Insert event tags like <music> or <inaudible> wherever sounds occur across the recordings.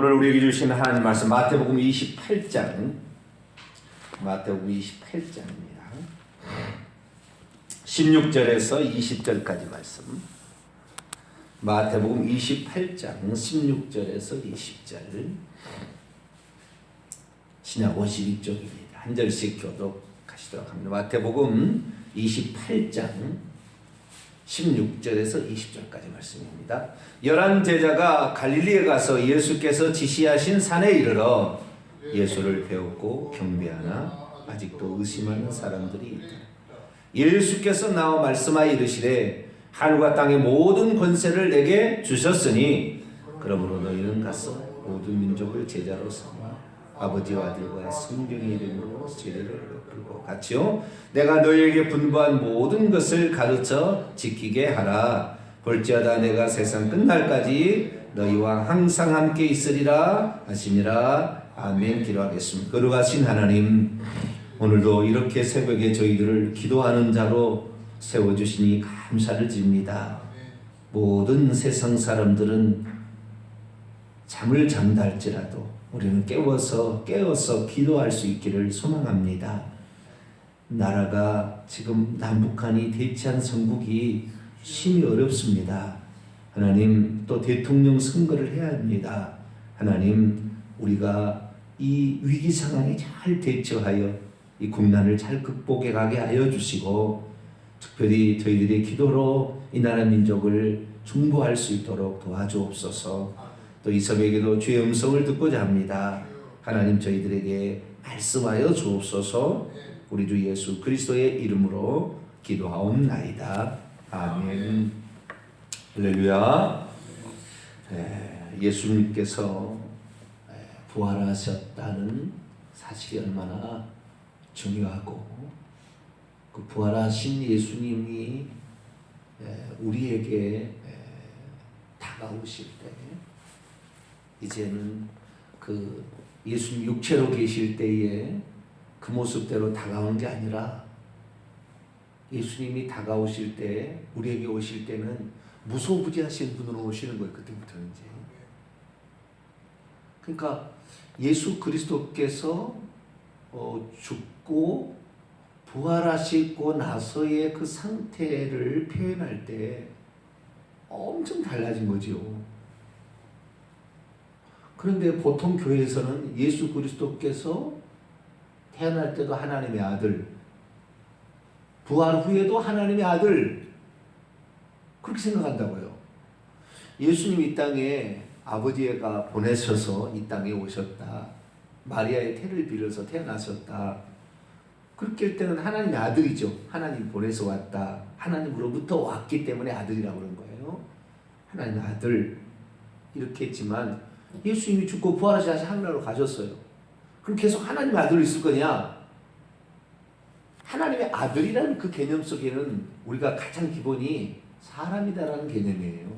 오늘 우리에게 주신 하나님 말씀 마태복음 28장 마태복음 28장입니다. 16절에서 20절까지 말씀. 마태복음 28장 16절에서 20절. 신약 52쪽입니다. 한 절씩 교독하시도록 합니다. 마태복음 28장 16절에서 20절까지 말씀입니다. 열한 제자가 갈릴리에 가서 예수께서 지시하신 산에 이르러 예수를 배웠고 경배하나 아직도 의심하는 사람들이 있다. 예수께서 나와 말씀하여 이르시되 하늘과 땅의 모든 권세를 내게 주셨으니 그러므로 너희는 가서 모든 민족을 제자로 삼아 아버지와 아들과 성령의 이름으로 베풀고 같이요. 내가 너희에게 분부한 모든 것을 가르쳐 지키게 하라. 볼지어다 내가 세상 끝날까지 너희와 항상 함께 있으리라 하시니라. 아멘. 기도하겠습니다. 거룩하신 하나님 오늘도 이렇게 새벽에 저희들을 기도하는 자로 세워주시니 감사를 드립니다. 모든 세상 사람들은 잠을 잔다 할지라도 우리는 깨워서 깨어서 기도할 수 있기를 소망합니다. 나라가 지금 남북한이 대치한 선국이 심히 어렵습니다. 하나님 또 대통령 선거를 해야 합니다. 하나님 우리가 이 위기 상황에 잘 대처하여 이 국난을 잘 극복해 가게 하여 주시고 특별히 저희들의 기도로 이 나라 민족을 중보할 수 있도록 도와주옵소서. 또 이 섬에게도 주의 음성을 듣고자 합니다. 하나님 저희들에게 말씀하여 주옵소서. 우리 주 예수 그리스도의 이름으로 기도하옵나이다. 아멘. 할렐루야. 네, 예수님께서 네, 부활하셨다는 사실이 얼마나 중요하고 그 부활하신 예수님이 네, 우리에게 다가오실 때 이제는 그 예수님 육체로 계실 때에 그 모습대로 다가오는 게 아니라 예수님이 다가오실 때 우리에게 오실 때는 무소부지하신 분으로 오시는 거예요. 그때부터는 이제. 그러니까 예수 그리스도께서 어, 죽고 부활하시고 나서의 그 상태를 표현할 때 엄청 달라진 거죠. 그런데 보통 교회에서는 예수 그리스도께서 태어날 때도 하나님의 아들, 부활 후에도 하나님의 아들, 그렇게 생각한다고요. 예수님 이 땅에 아버지가 보내셔서 이 땅에 오셨다. 마리아의 태를 빌어서 태어나셨다. 그렇게 할 때는 하나님의 아들이죠. 하나님 보내서 왔다. 하나님으로부터 왔기 때문에 아들이라고 그런 거예요. 하나님의 아들. 이렇게 했지만 예수님이 죽고 부활하셔서 하늘나라로 가셨어요. 그럼 계속 하나님의 아들로 있을 거냐? 하나님의 아들이라는 그 개념 속에는 우리가 가장 기본이 사람이다라는 개념이에요.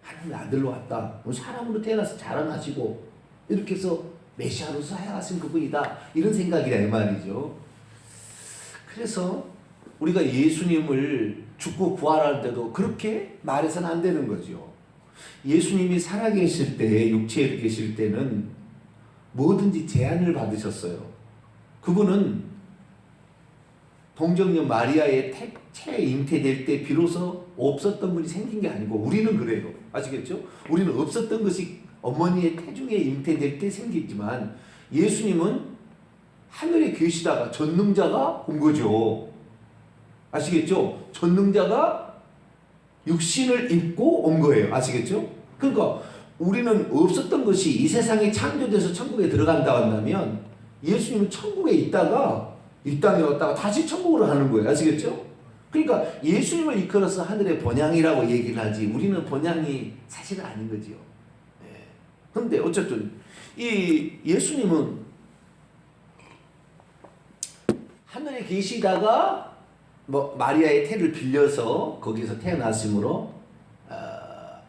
하나님의 아들로 왔다. 뭐 사람으로 태어나서 자라나시고 이렇게 해서 메시아로 사양하신 그분이다. 이런 생각이라 이 말이죠. 그래서 우리가 예수님을 죽고 부활하는데도 그렇게 말해서는 안 되는 거죠. 예수님이 살아계실 때, 육체에 계실 때는 뭐든지 제한을 받으셨어요. 그분은 동정녀 마리아의 태체 잉태될 때 비로소 없었던 분이 생긴 게 아니고 우리는 그래요. 아시겠죠? 우리는 없었던 것이 어머니의 태중에 잉태될 때 생기지만 예수님은 하늘에 계시다가 전능자가 온 거죠. 아시겠죠? 전능자가 육신을 입고 온 거예요. 아시겠죠? 그러니까 우리는 없었던 것이 이 세상에 창조돼서 천국에 들어간다 한다면 예수님은 천국에 있다가 이 땅에 왔다가 다시 천국으로 가는 거예요. 아시겠죠? 그러니까 예수님을 이끌어서 하늘의 번향이라고 얘기를 하지 우리는 번향이 사실은 아닌 거지요. 네. 근데 어쨌든 이 예수님은 하늘에 계시다가 뭐 마리아의 태를 빌려서 거기서 태어났으므로 어,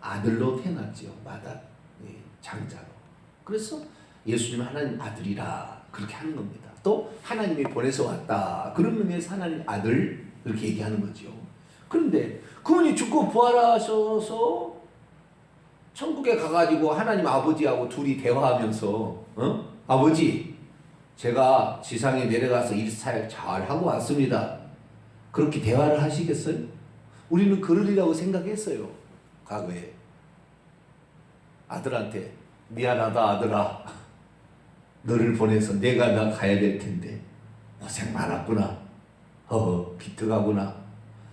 아들로 태어났지요. 마다 예, 장자로. 그래서 예수님 하나님 아들이라 그렇게 하는 겁니다. 또 하나님이 보내서 왔다. 그런 의미에서 하나님 아들 이렇게 얘기하는 거죠. 그런데 그분이 죽고 부활하셔서 천국에 가가지고 하나님 아버지하고 둘이 대화하면서 어? 아버지 제가 지상에 내려가서 일사역 잘 하고 왔습니다. 그렇게 대화를 하시겠어요? 우리는 그러리라고 생각했어요. 과거에 아들한테 미안하다 아들아. 너를 보내서 내가 나 가야 될 텐데 고생 많았구나. 허허 비트가구나.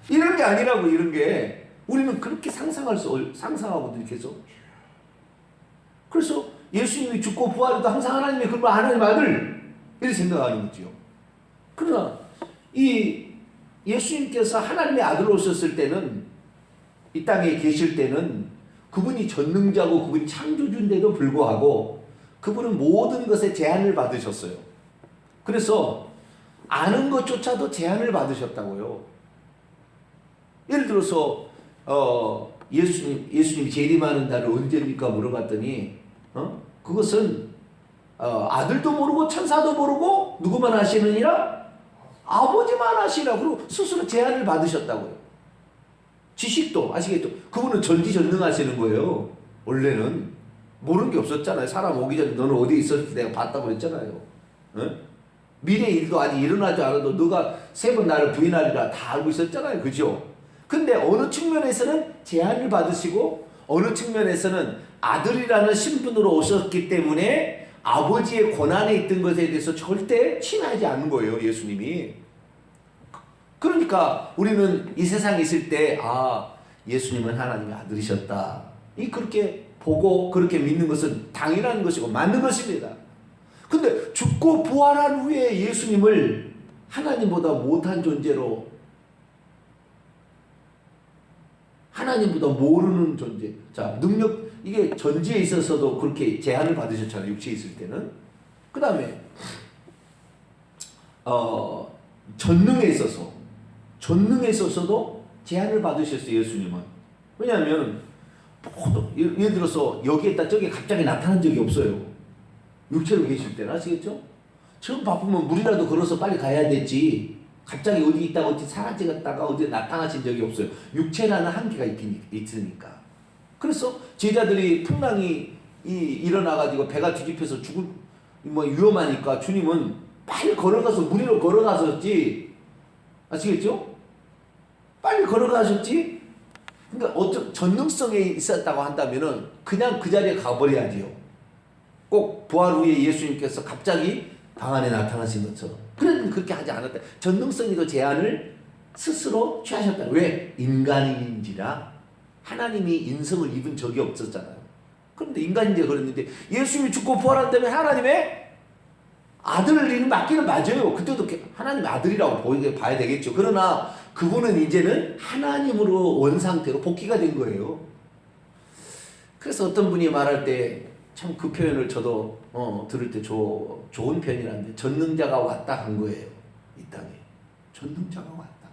이런 게 아니라고 이런 게. 우리는 그렇게 상상할 수 상상하거든요 계속. 그래서 예수님이 죽고 부활해도 항상 하나님의 그런 하나님 아들. 이렇게 생각하는 거죠. 그러나 이 예수님께서 하나님의 아들로 오셨을 때는 이 땅에 계실 때는 그분이 전능자고 그분이 창조주인데도 불구하고 그분은 모든 것에 제한을 받으셨어요. 그래서 아는 것조차도 제한을 받으셨다고요. 예를 들어서 어, 예수님 예수님이 재림하는 날은 언제입니까 물어봤더니 어? 그것은 어, 아들도 모르고 천사도 모르고 누구만 아시느니라 아버지만 아시라 그리고 스스로 제한을 받으셨다고요. 지식도 아시겠죠? 그분은 전지전능하시는 거예요. 원래는 모르는 게 없었잖아요. 사람 오기 전에 너는 어디 있었을 때 내가 봤다고 그랬잖아요. 어? 미래 일도 아직 일어나지 않아도 너가 세 번 나를 부인하리라 다 알고 있었잖아요. 그죠? 근데 어느 측면에서는 제한을 받으시고 어느 측면에서는 아들이라는 신분으로 오셨기 때문에 아버지의 권한에 있던 것에 대해서 절대 친하지 않는 거예요. 예수님이. 그러니까 우리는 이 세상에 있을 때, 아, 예수님은 하나님의 아들이셨다. 이 그렇게 보고 그렇게 믿는 것은 당연한 것이고 맞는 것입니다. 근데 죽고 부활한 후에 예수님을 하나님보다 못한 존재로 하나님보다 모르는 존재. 자, 능력, 이게 전지에 있어서도 그렇게 제한을 받으셨잖아요. 육체에 있을 때는. 그 다음에, 어, 전능에 있어서, 전능에 있어서도 제한을 받으셨어요. 예수님은. 왜냐하면, 모두, 예를 들어서 여기에다 저기 갑자기 나타난 적이 없어요. 육체로 계실 때는 아시겠죠? 처음 바쁘면 물이라도 걸어서 빨리 가야 되지. 갑자기 어디 있다가 어디 사라지갔다가 어디 나타나신 적이 없어요. 육체라는 한계가 있긴 있으니까. 그래서 제자들이 풍랑이 이 일어나가지고 배가 뒤집혀서 죽을 뭐 위험하니까 주님은 빨리 걸어가서 물 위로 걸어가셨지. 아시겠죠? 빨리 걸어가셨지. 그러니까 어떤 전능성에 있었다고 한다면은 그냥 그 자리에 가버려야지요. 꼭 부활 후에 예수님께서 갑자기 방 안에 나타나신 것처럼. 그래도 그렇게 하지 않았다. 전능성에도 제한을 스스로 취하셨다. 왜? 인간인지라 하나님이 인성을 입은 적이 없었잖아요. 그런데 인간인지 그랬는데 예수님이 죽고 부활한 다음에 하나님의 아들을 맡기는 맞아요. 그때도 하나님 아들이라고 보이게 봐야 되겠죠. 그러나 그분은 이제는 하나님으로 원 상태로 복귀가 된 거예요. 그래서 어떤 분이 말할 때 참 그 표현을 저도 어, 들을 때 조, 좋은 표현이라는데 전능자가 왔다 한 거예요. 이 땅에. 전능자가 왔다.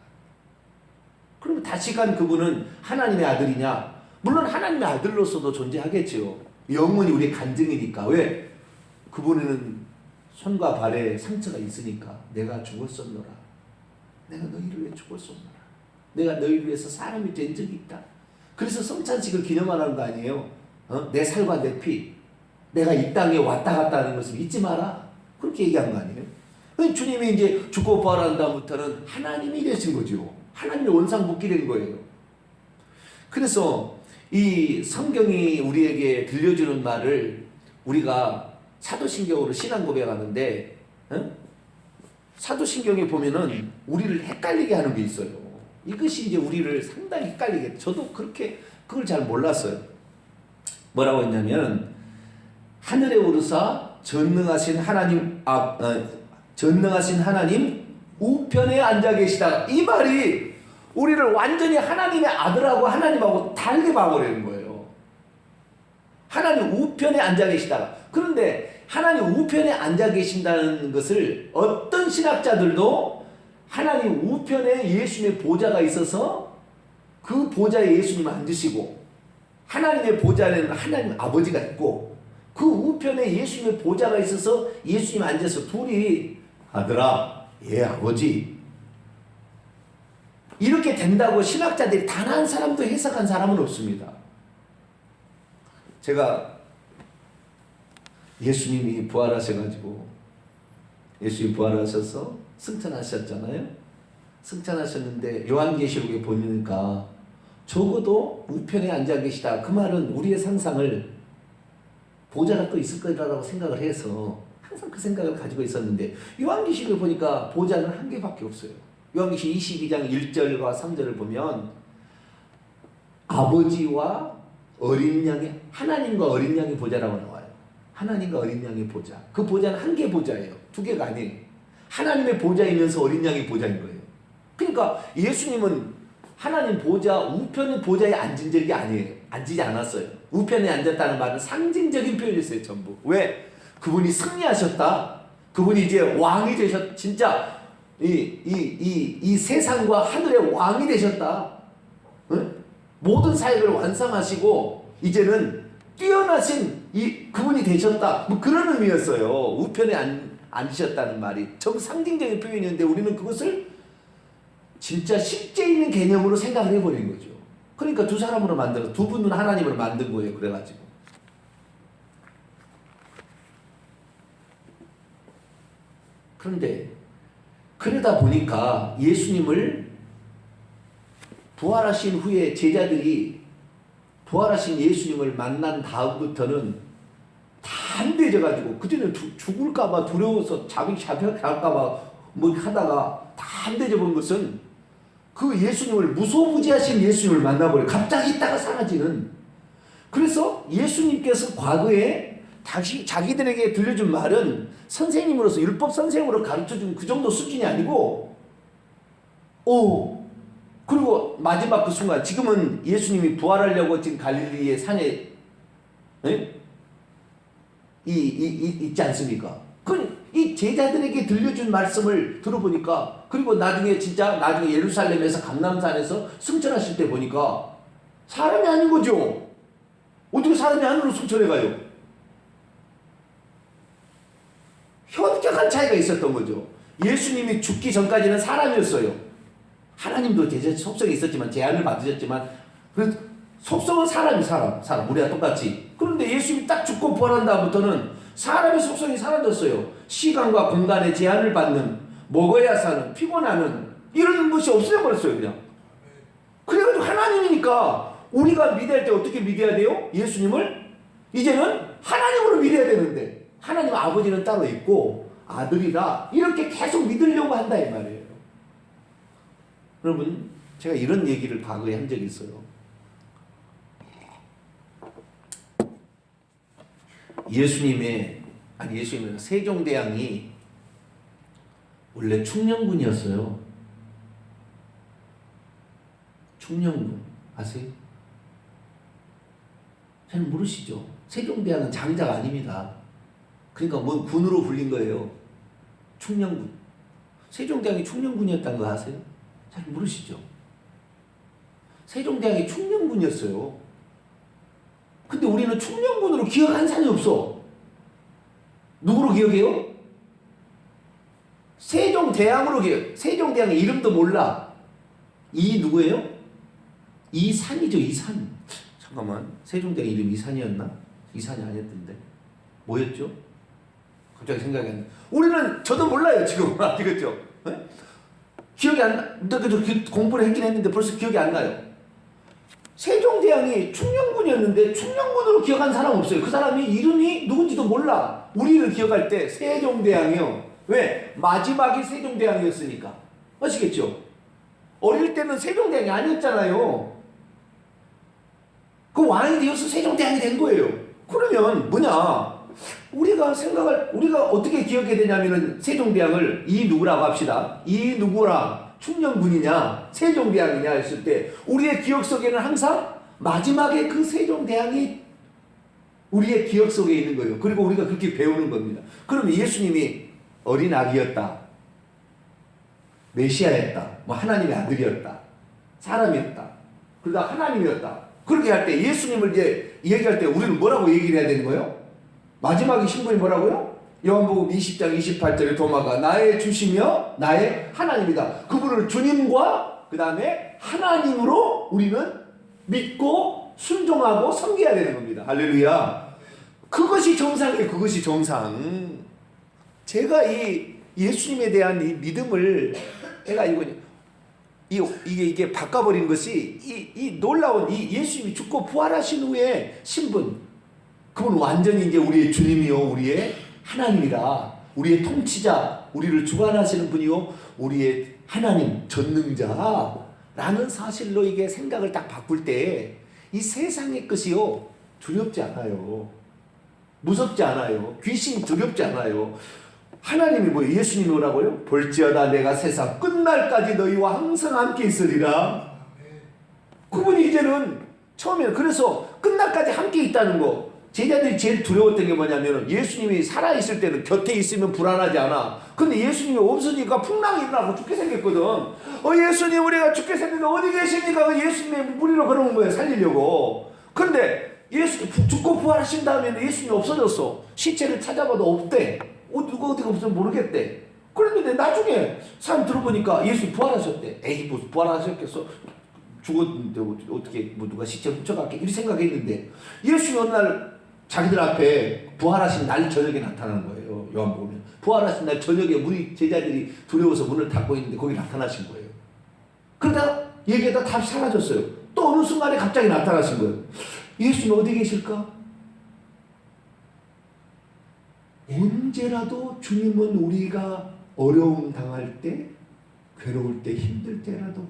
그러면 다시 간 그분은 하나님의 아들이냐? 물론 하나님의 아들로서도 존재하겠지요. 영원히 우리의 간증이니까. 왜? 그분은 손과 발에 상처가 있으니까 내가 죽었었노라. 내가 너희를 위해 죽었었노라. 내가 너희를 위해서 사람이 된 적이 있다. 그래서 성찬식을 기념하라는 거 아니에요. 어? 내 살과 내 피. 내가 이 땅에 왔다 갔다 하는 것을 잊지 마라. 그렇게 얘기한 거 아니에요? 주님이 이제 죽고 부활한 다음부터는 하나님이 되신 거죠. 하나님의 원상복귀 된 거예요. 그래서 이 성경이 우리에게 들려주는 말을 우리가 사도신경으로 신앙 고백하는데 어? 사도신경에 보면은 우리를 헷갈리게 하는 게 있어요. 이것이 이제 우리를 상당히 헷갈리게 저도 그렇게 그걸 잘 몰랐어요. 뭐라고 했냐면 하늘에 오르사 전능하신 하나님 앞 어, 전능하신 하나님 우편에 앉아 계시다. 이 말이 우리를 완전히 하나님의 아들하고 하나님하고 다르게 봐버리는 거예요. 하나님 우편에 앉아 계시다. 그런데 하나님 우편에 앉아 계신다는 것을 어떤 신학자들도 하나님 우편에 예수님의 보좌가 있어서 그 보좌에 예수님 앉으시고 하나님의 보좌에는 하나님 아버지가 있고 그 우편에 예수님의 보좌가 있어서 예수님 앉아서 둘이 아들아, 예 아버지 이렇게 된다고 신학자들이 단 한 사람도 해석한 사람은 없습니다. 제가 예수님이 부활하셔가지고 예수님이 부활하셔서 승천하셨잖아요. 승천하셨는데 요한계시록에 보니까 적어도 우편에 앉아 계시다. 그 말은 우리의 상상을 보좌가 또 있을 거라고 생각을 해서 항상 그 생각을 가지고 있었는데 요한계시록을 보니까 보좌는 한 개밖에 없어요. 요한계시록 22장 1절과 3절을 보면 아버지와 어린 양의 하나님과 어린 양의 보좌라고 나와요. 하나님과 어린 양의 보좌. 그 보좌는 한 개 보좌예요. 두 개가 아니에요. 하나님의 보좌이면서 어린 양의 보좌인 거예요. 그러니까 예수님은 하나님 보좌 우편의 보좌에 앉은 적이 아니에요. 앉지 않았어요. 우편에 앉았다는 말은 상징적인 표현이었어요. 전부. 왜? 그분이 승리하셨다. 그분이 이제 왕이 되셨. 진짜 이 이 이 이 세상과 하늘의 왕이 되셨다. 응? 모든 사역을 완성하시고 이제는 뛰어나신 이 그분이 되셨다. 뭐 그런 의미였어요. 우편에 앉, 앉으셨다는 말이 좀 상징적인 표현이었는데 우리는 그것을 진짜 실제 있는 개념으로 생각을 해버린 거죠. 그러니까 두 사람으로 만들어 두 분은 하나님으로 만든 거예요. 그래가지고 그런데 그러다 보니까 예수님을 부활하신 후에 제자들이 부활하신 예수님을 만난 다음부터는 다 안 되져가지고 그전에 죽을까봐 두려워서 자기 잡혀갈까봐 뭐 하다가 다 안 되져본 것은 그 예수님을 무소부지하신 예수님을 만나버려. 갑자기 있다가 사라지는. 그래서 예수님께서 과거에 다시 자기들에게 들려준 말은 선생님으로서 율법 선생으로 가르쳐준 그 정도 수준이 아니고 오 그리고 마지막 그 순간 지금은 예수님이 부활하려고 지금 갈릴리의 산에 에? 이, 이, 이, 있지 않습니까? 그이 제자들에게 들려준 말씀을 들어보니까 그리고 나중에 진짜 나중에 예루살렘에서 감남산에서 승천하실 때 보니까 사람이 아닌 거죠. 어떻게 사람이 하늘로 승천해 가요? 현격한 차이가 있었던 거죠. 예수님이 죽기 전까지는 사람이었어요. 하나님도 제 속성이 있었지만 제한을 받으셨지만 그 속성은 사람이 사람 사람 우리가 똑같이 그런데 예수님이 딱 죽고 부활한 다음부터는 사람의 속성이 사라졌어요. 시간과 공간의 제한을 받는 먹어야 사는 피곤하는 이런 것이 없어져 버렸어요 그냥. 그래가지고 하나님이니까 우리가 믿을 때 어떻게 믿어야 돼요? 예수님을 이제는 하나님으로 믿어야 되는데 하나님 아버지는 따로 있고 아들이라 이렇게 계속 믿으려고 한다 이 말이에요. 여러분 제가 이런 얘기를 과거에 한 적이 있어요. 예수님의 아니 예수님은 세종대왕이 원래 충녕군이었어요. 충녕군 아세요? 잘 모르시죠? 세종대왕은 장자가 아닙니다. 그러니까 뭐 군으로 불린 거예요. 충녕군. 세종대왕이 충녕군이었다는 거 아세요? 잘 모르시죠? 세종대왕이 충녕군이었어요. 근데 우리는 충녕군으로 기억한 사람이 없어. 누구로 기억해요? 세종대왕으로 기억. 세종대왕의 이름도 몰라. 이 누구예요? 이산이죠, 이산. 잠깐만. 세종대왕 이름 이산이었나? 이산이 아니었던데. 뭐였죠? 갑자기 생각이 안 나. 우리는 저도 몰라요, 지금. <laughs> 아시겠죠? 네? 기억이 안 나. 그래도 공부를 했긴 했는데 벌써 기억이 안 나요. 세종대왕이 충녕군이었는데 충녕군으로 기억한 사람 없어요. 그 사람이 이름이 누군지도 몰라. 우리를 기억할 때 세종대왕이요. 왜? 마지막이 세종대왕이었으니까. 아시겠죠? 어릴 때는 세종대왕이 아니었잖아요. 그 왕이 되어서 세종대왕이 된 거예요. 그러면 뭐냐? 우리가 생각할 우리가 어떻게 기억해야 되냐면은 세종대왕을 이 누구라고 합시다. 이 누구라 충녕군이냐 세종대왕이냐 했을 때 우리의 기억 속에는 항상 마지막에 그 세종대왕이 우리의 기억 속에 있는 거예요. 그리고 우리가 그렇게 배우는 겁니다. 그러면 예수님이 어린 아기였다. 메시아였다. 뭐 하나님의 아들이었다. 사람이었다. 그러다 하나님이었다. 그렇게 할 때 예수님을 이제 얘기할 때 우리는 뭐라고 얘기를 해야 되는 거예요? 마지막에 신분이 뭐라고요? 요한복음 20장 28절에 도마가 나의 주시며 나의 하나님이다. 그분을 주님과 그 다음에 하나님으로 우리는 믿고 순종하고 섬겨야 되는 겁니다. 할렐루야. 그것이 정상이에요. 그것이 정상. 제가 이 예수님에 대한 이 믿음을 내가 이거 이 이게 이게 바꿔버린 것이 이, 이 놀라운 이 예수님이 죽고 부활하신 후에 신분 그분 완전히 이제 우리의 주님이요 우리의 하나님이라 우리의 통치자 우리를 주관하시는 분이요 우리의 하나님 전능자라는 사실로 이게 생각을 딱 바꿀 때 이 세상의 것이요 두렵지 않아요 무섭지 않아요 귀신 두렵지 않아요 하나님이 뭐 예수님이 뭐라고요? 볼지어다 내가 세상 끝날까지 너희와 항상 함께 있으리라. 그분이 이제는 처음에는 그래서 끝날까지 함께 있다는 거. 제자들이 제일 두려웠던 게 뭐냐면 예수님이 살아있을 때는 곁에 있으면 불안하지 않아. 근데 예수님이 없으니까 풍랑이 일어나고 죽게 생겼거든. 어, 예수님, 우리가 죽게 생겼는데 어디 계십니까? 그 예수님의 무리로 걸어온 거예요. 살리려고. 근데 예수, 죽고 부활하신 다음에는 예수님이 없어졌어. 시체를 찾아봐도 없대. 어, 누가 어디가 없으면 모르겠대. 그랬는데 나중에 사람 들어보니까 예수님 부활하셨대. 에이, 뭐 부활하셨겠어? 죽었는데 뭐 어떻게 뭐 누가 시체 훔쳐갔게 이렇게 생각했는데 예수님이 어느 날 자기들 앞에 부활하신 날 저녁에 나타나는 거예요. 요한복음에 부활하신 날 저녁에 우리 제자들이 두려워서 문을 닫고 있는데 거기 나타나신 거예요. 그러다 얘기하다 다시 사라졌어요. 또 어느 순간에 갑자기 나타나신 거예요. 예수님 어디 계실까? 언제라도 주님은 우리가 어려움 당할 때, 괴로울 때, 힘들 때라도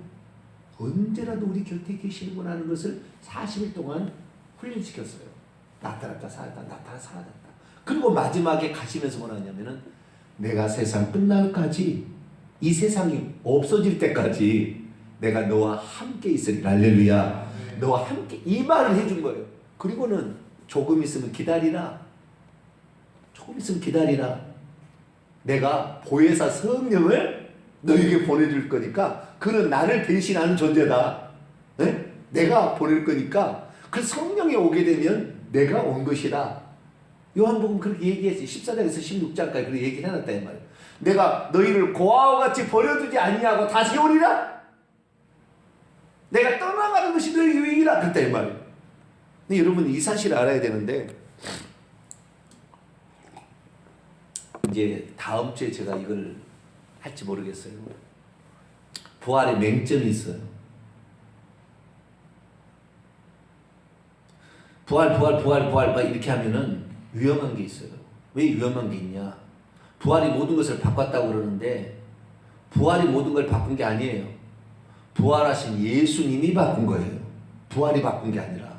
언제라도 우리 곁에 계시는구나 하는 것을 40일 동안 훈련시켰어요. 나타났다 사라졌다 나타나 사라졌다. 그리고 마지막에 가시면서 뭐라냐면은 내가 세상 끝날까지 이 세상이 없어질 때까지 내가 너와 함께 있으리라 할렐루야 너와 함께 이 말을 해준 거예요. 그리고는 조금 있으면 기다리라 조금 있으면 기다리라. 내가 보혜사 성령을 너에게 보내줄 거니까 그는 나를 대신하는 존재다. 네? 내가 보낼 거니까 그 성령이 오게 되면 내가 온 것이다. 요한복음 그렇게 얘기했어요. 14장에서 16장까지 그렇게 얘기를 해놨다 이 말이에요. 내가 너희를 고아와 같이 버려두지 아니하고 다시 오리라. 내가 떠나가는 것이 너희 유익이라 그랬다 이 말이에요. 근데 여러분 이 사실을 알아야 되는데 이제 다음 주에 제가 이걸 할지 모르겠어요. 부활의 맹점이 있어요. 부활, 부활, 부활, 부활 막 이렇게 하면은 위험한 게 있어요. 왜 위험한 게 있냐? 부활이 모든 것을 바꿨다고 그러는데 부활이 모든 걸 바꾼 게 아니에요. 부활하신 예수님이 바꾼 거예요. 부활이 바꾼 게 아니라.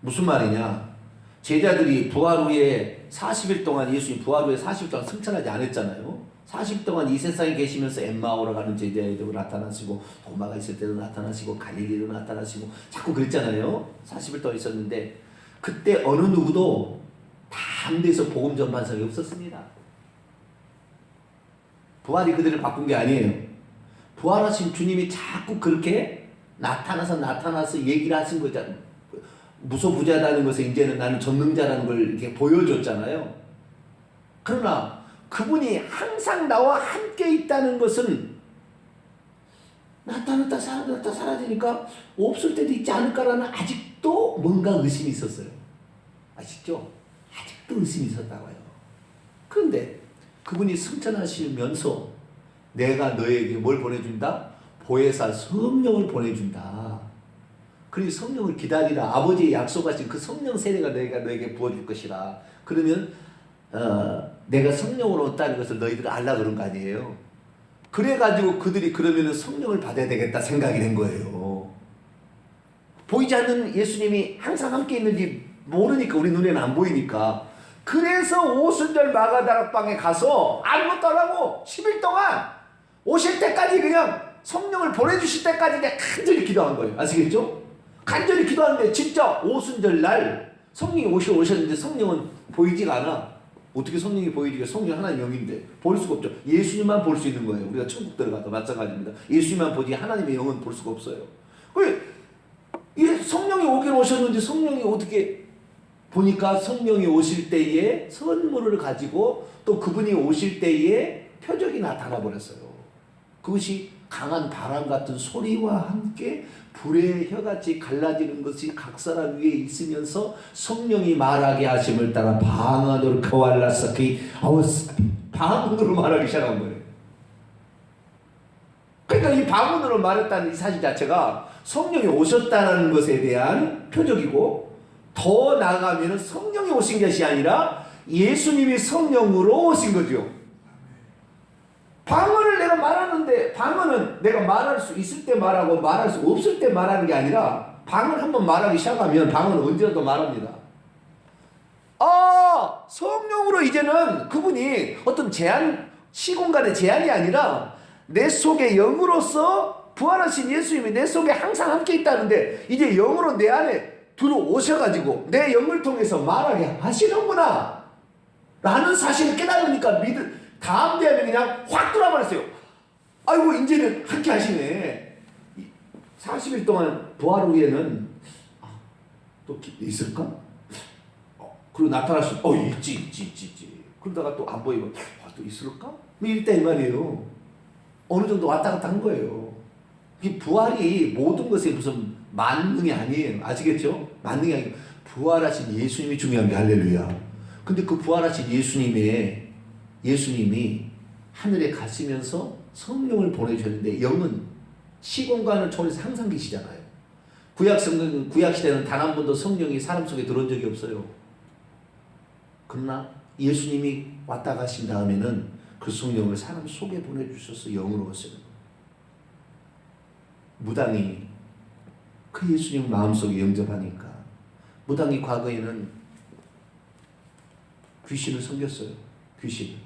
무슨 말이냐? 제자들이 부활 후에 40일 동안 예수님 부활 후에 40일 동안 승천하지 않았잖아요. 40일 동안 이 세상에 계시면서 엠마오로 가는 제자에도 나타나시고 도마가 있을 때도 나타나시고 갈릴리로 나타나시고 자꾸 그랬잖아요. 40일 동안 있었는데 그때 어느 누구도 데서 복음 전반성이 없었습니다. 부활이 그들을 바꾼 게 아니에요. 부활하신 주님이 자꾸 그렇게 나타나서 나타나서 얘기를 하신 거잖아요. 무소부자라는 것을 이제는 나는 전능자라는 걸 이렇게 보여줬잖아요. 그러나 그분이 항상 나와 함께 있다는 것은 나타났다 사라졌다 사라지니까 없을 때도 있지 않을까라는 아직도 뭔가 의심이 있었어요. 아시죠? 아직도 의심이 있었다고요. 그런데 그분이 승천하시면서 내가 너에게 뭘 보내준다? 보혜사 성령을 보내준다. 그리고 성령을 기다리라. 아버지의 약속하신 그 성령 세례가 너에게 부어줄 것이라. 그러면 어, 내가 성령으로 왔다는 것을 너희들 알라 그런 거 아니에요. 그래가지고 그들이 그러면 성령을 받아야 되겠다 생각이 된 거예요. 보이지 않는 예수님이 항상 함께 있는지 모르니까 우리 눈에는 안 보이니까 그래서 오순절 마가다락방에 가서 아무것도 안 하고 10일 동안 오실 때까지 그냥 성령을 보내주실 때까지 그냥 간절히 기도한 거예요. 아시겠죠? 간절히 기도하는데 진짜 오순절 날 성령이 오셨는데 성령은 보이지가 않아. 어떻게 성령이 보이지가 성령 하나님 영인데 볼 수가 없죠. 예수님만 볼 수 있는 거예요. 우리가 천국 들어가도 마찬가지입니다. 예수님만 보지 하나님의 영은 볼 수가 없어요. 왜 성령이 오긴 오셨는데 성령이 어떻게 보니까 성령이 오실 때에 선물을 가지고 또 그분이 오실 때에 표적이 나타나 버렸어요. 그것이 강한 바람 같은 소리와 함께 불의 혀같이 갈라지는 것이 각 사람 위에 있으면서 성령이 말하게 하심을 따라 방언으로 거할라사키 아우 방언으로 말하기 시작한 거예요. 그러니까 이 방언으로 말했다는 이 사실 자체가 성령이 오셨다는 것에 대한 표적이고 더 나아가면 성령이 오신 것이 아니라 예수님이 성령으로 오신 거죠. 방언을 내가 말하는데 방언은 내가 말할 수 있을 때 말하고 말할 수 없을 때 말하는 게 아니라 방언 한번 말하기 시작하면 방언은 언제라도 말합니다. 아 성령으로 이제는 그분이 어떤 제한 시공간의 제한이 아니라 내 속에 영으로서 부활하신 예수님이 내 속에 항상 함께 있다는데 이제 영으로 내 안에 들어오셔가지고 내 영을 통해서 말하게 하시는구나 라는 사실을 깨달으니까 믿을 다음 대에 그냥 확 돌아버렸어요 아이고 이제는 함께 하시네 40일 동안 부활 후에는 아, 또 기- 있을까? 어, 그리고 나타날 수, 어 있지 있지 있지 있지 그러다가 또 안 보이면 아, 또 있을까? 뭐 이랬다 이 말이에요 어느 정도 왔다 갔다 한 거예요 이 부활이 모든 것에 무슨 만능이 아니에요. 아시겠죠? 만능이 아니고 부활하신 예수님이 중요한 게 할렐루야. 근데 그 부활하신 예수님의 예수님이 하늘에 가시면서 성령을 보내주셨는데 영은 시공간을 초월해서 항상 계시잖아요. 구약 성경 구약 시대는 단 한 번도 성령이 사람 속에 들어온 적이 없어요. 그러나 예수님이 왔다 가신 다음에는 그 성령을 사람 속에 보내주셔서 영으로 거예요. 무당이 그 예수님 마음속에 영접하니까 무당이 과거에는 귀신을 섬겼어요. 귀신.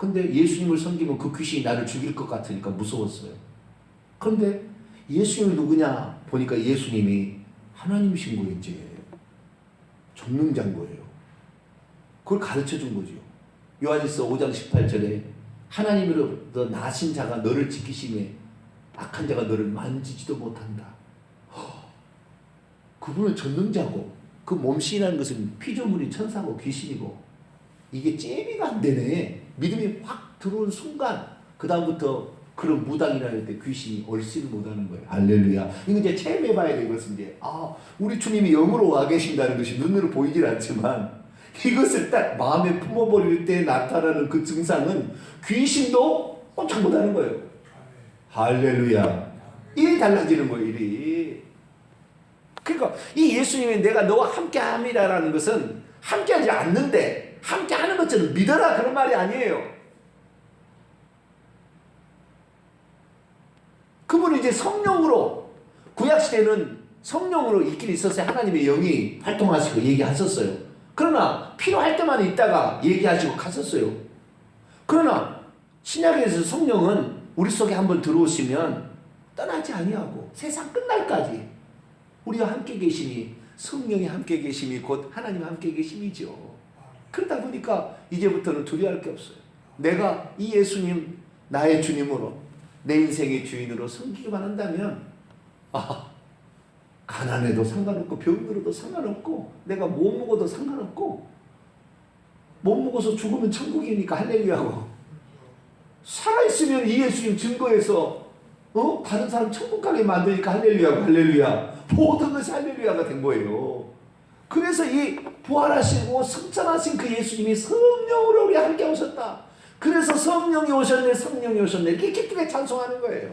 근데 예수님을 섬기면 그 귀신이 나를 죽일 것 같으니까 무서웠어요. 그런데 예수님이 누구냐 보니까 예수님이 하나님이신 거예요, 이제. 전능자인 거예요. 그걸 가르쳐 준 거죠. 요한일서 5장 18절에 하나님으로부터 나신 자가 너를 지키심에 악한 자가 너를 만지지도 못한다. 허, 그분은 전능자고 그 몸신이라는 것은 피조물이 천사고 귀신이고 이게 째비가 안 되네. 믿음이 확 들어온 순간 그 다음부터 그런 무당이라 할때 귀신이 얼씨를 못하는 거예요. 할렐루야. 이거 이제 체험해봐야 돼 이것은 이제 아 우리 주님이 영으로 와 계신다는 것이 눈으로 보이질 않지만 이것을 딱 마음에 품어버릴 때 나타나는 그 증상은 귀신도 꼼짝 못하는 거예요. 할렐루야. 일이 달라지는 거예요, 일이. 그러니까 이 예수님이 내가 너와 함께 함이라는 것은 함께 하지 않는데 함께 하는 것처럼 믿어라 그런 말이 아니에요. 그분은 이제 성령으로 구약 시대는 성령으로 있긴 있었어요. 하나님의 영이 활동하시고 얘기하셨어요. 그러나 필요할 때만 있다가 얘기하시고 갔었어요. 그러나 신약에서 성령은 우리 속에 한번 들어오시면 떠나지 아니하고 세상 끝날까지 우리와 함께 계심이 성령이 함께 계심이 곧 하나님 함께 계심이죠. 그러다 보니까 이제부터는 두려워할 게 없어요. 내가 이 예수님 나의 주님으로 내 인생의 주인으로 섬기기만 한다면 아 가난해도 상관없고 병들어도 상관없고 내가 못 먹어도 상관없고 못 먹어서 죽으면 천국이니까 할렐루야고 살아있으면 이 예수님 증거해서 어? 다른 사람 천국 가게 만드니까 할렐루야고 할렐루야 모든 것이 할렐루야가 된 거예요 그래서 이 부활하시고 승천하신 그 예수님이 성령으로 우리 함께 오셨다 그래서 성령이 오셨네 성령이 오셨네 이렇게 기쁘게 찬송하는 거예요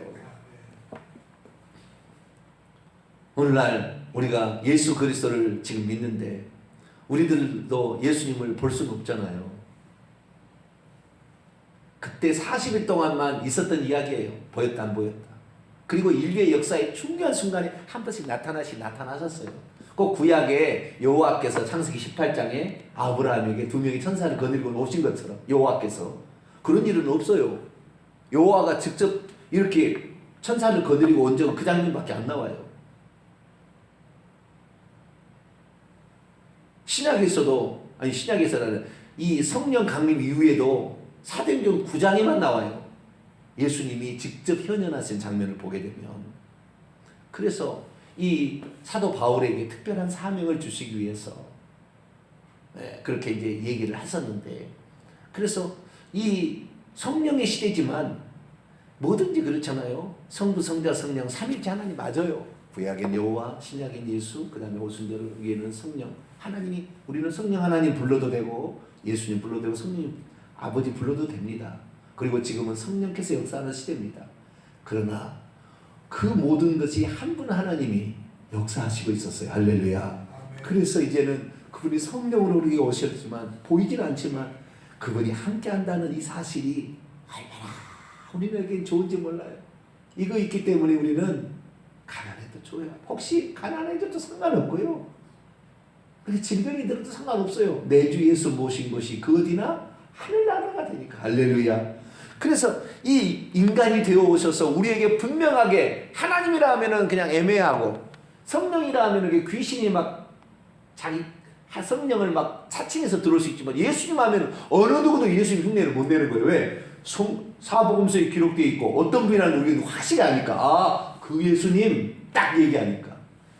오늘날 우리가 예수 그리스도를 지금 믿는데 우리들도 예수님을 볼 수는 없잖아요. 그때 40일 동안만 있었던 이야기예요. 보였다 안 보였다. 그리고 인류의 역사의 중요한 순간에 한 번씩 나타나시 나타나셨어요. 그 구약에 여호와께서 창세기 18장에 아브라함에게 두 명의 천사를 거느리고 오신 것처럼 여호와께서 그런 일은 없어요. 여호와가 직접 이렇게 천사를 거느리고 온 적은 그 장면밖에 안 나와요. 신약에서도 아니 신약에서는 이 성령 강림 이후에도 사도행전 9장에만 나와요. 예수님이 직접 현현하신 장면을 보게 되면 그래서 이 사도 바울에게 특별한 사명을 주시기 위해서 네, 그렇게 이제 얘기를 하셨는데 그래서 이 성령의 시대지만 뭐든지 그렇잖아요. 성부, 성자, 성령 삼일체 하나님 맞아요. 구약의 여호와, 신약의 예수, 그 다음에 오순절 위에는 성령. 하나님이 우리는 성령 하나님 불러도 되고 예수님 불러도 되고 성령 아버지 불러도 됩니다. 그리고 지금은 성령께서 역사하는 시대입니다. 그러나 그 모든 것이 한 분 하나님이 역사하시고 있었어요. 할렐루야. 그래서 이제는 그분이 성령으로 우리에게 오셨지만 보이진 않지만 그분이 함께 한다는 이 사실이 얼마나 우리에게 좋은지 몰라요. 이거 있기 때문에 우리는 가난해도 좋아요. 혹시 가난해져도 상관없고요. 그렇게 질병이 들어도 상관없어요. 내 주 예수 모신 것이 그 어디나 하늘나라가 되니까 할렐루야. 그래서 이 인간이 되어 오셔서 우리에게 분명하게 하나님이라 하면은 그냥 애매하고 성령이라 하면은 귀신이 막 자기 하- 성령을 막 사칭해서 들어올 수 있지만 예수님 하면 어느 누구도 예수님 흉내를 못 내는 거예요. 왜? 송, 사복음서에 기록되어 있고 어떤 분이라는 우리는 확실히 아니까 아, 그 예수님 딱 얘기하니까.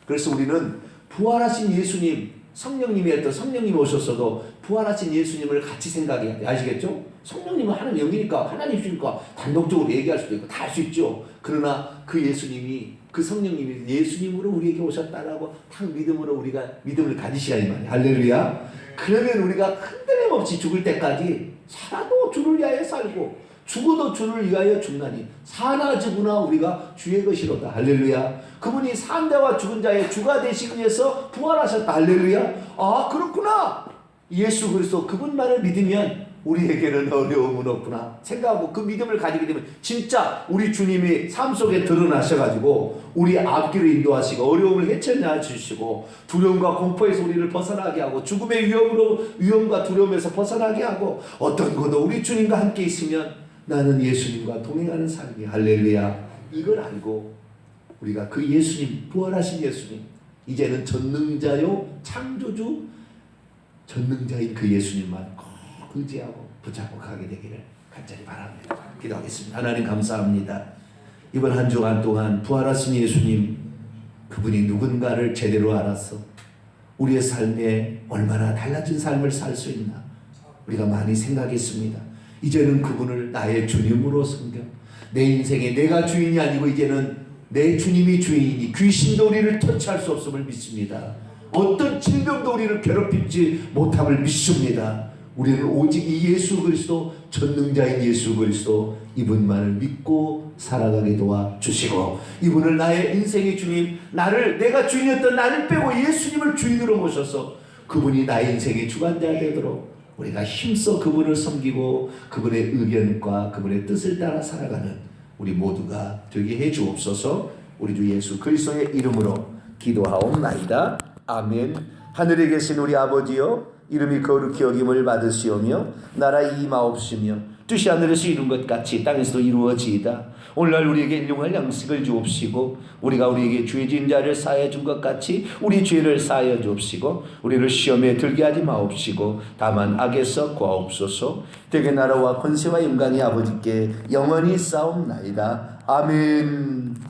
그래서 우리는 부활하신 예수님, 성령님이 했던 성령님이 오셨어도 부활하신 예수님을 같이 생각해야 돼. 아시겠죠? 성령님은 하나님 영이니까 하나님이니까 단독적으로 얘기할 수도 있고 다 할 수 있죠. 그러나 그 예수님이 그 성령님이 예수님으로 우리에게 오셨다라고 탁 믿음으로 우리가 믿음을 가지시라 이 말이야. 할렐루야. 그러면 우리가 흔들림 없이 죽을 때까지 살아도 주를 위하여 살고 죽어도 주를 위하여 죽나니 사나 죽으나 우리가 주의 것이로다. 할렐루야. 그분이 산 자와 죽은 자의 주가 되시기 위해서 부활하셨다. 할렐루야. 아 그렇구나. 예수 그리스도 그분만을 믿으면 우리에게는 어려움은 없구나 생각하고 그 믿음을 가지게 되면 진짜 우리 주님이 삶 속에 드러나셔가지고 우리 앞길을 인도하시고 어려움을 헤쳐나 주시고 두려움과 공포에서 우리를 벗어나게 하고 죽음의 위험으로 위험과 두려움에서 벗어나게 하고 어떤 것도 우리 주님과 함께 있으면 나는 예수님과 동행하는 삶이 할렐루야 이걸 알고 우리가 그 예수님 부활하신 예수님 이제는 전능자요 창조주 전능자인 그 예수님만 꼭 의지하고 붙잡고 가게 되기를 간절히 바랍니다. 기도하겠습니다. 하나님 감사합니다. 이번 한 주간 동안 부활하신 예수님 그분이 누군가를 제대로 알아서 우리의 삶에 얼마나 달라진 삶을 살 수 있나 우리가 많이 생각했습니다. 이제는 그분을 나의 주님으로 섬겨 내 인생에 내가 주인이 아니고 이제는 내 주님이 주인이니 귀신도 우리를 터치할 수 없음을 믿습니다. 어떤 질병도 우리를 괴롭히지 못함을 믿습니다. 우리는 오직 이 예수 그리스도 전능자인 예수 그리스도 이분만을 믿고 살아가게 도와 주시고 이분을 나의 인생의 주님 나를 내가 주인이었던 나를 빼고 예수님을 주인으로 모셔서 그분이 나의 인생의 주관자 되도록 우리가 힘써 그분을 섬기고 그분의 의견과 그분의 뜻을 따라 살아가는 우리 모두가 되게 해 주옵소서. 우리 주 예수 그리스도의 이름으로 기도하옵나이다. 아멘. 하늘에 계신 우리 아버지여 이름이 거룩히 여김을 받으시오며 나라 임하옵시며 뜻이 하늘에서 이룬 것 같이 땅에서도 이루어지이다 오늘날 우리에게 일용할 양식을 주옵시고 우리가 우리에게 죄 지은 자를 사하여 준 것 같이 우리 죄를 사하여 주옵시고 우리를 시험에 들게 하지 마옵시고 다만 악에서 구하옵소서. 되게 나라와 권세와 영광이 아버지께 영원히 싸움나이다. 아멘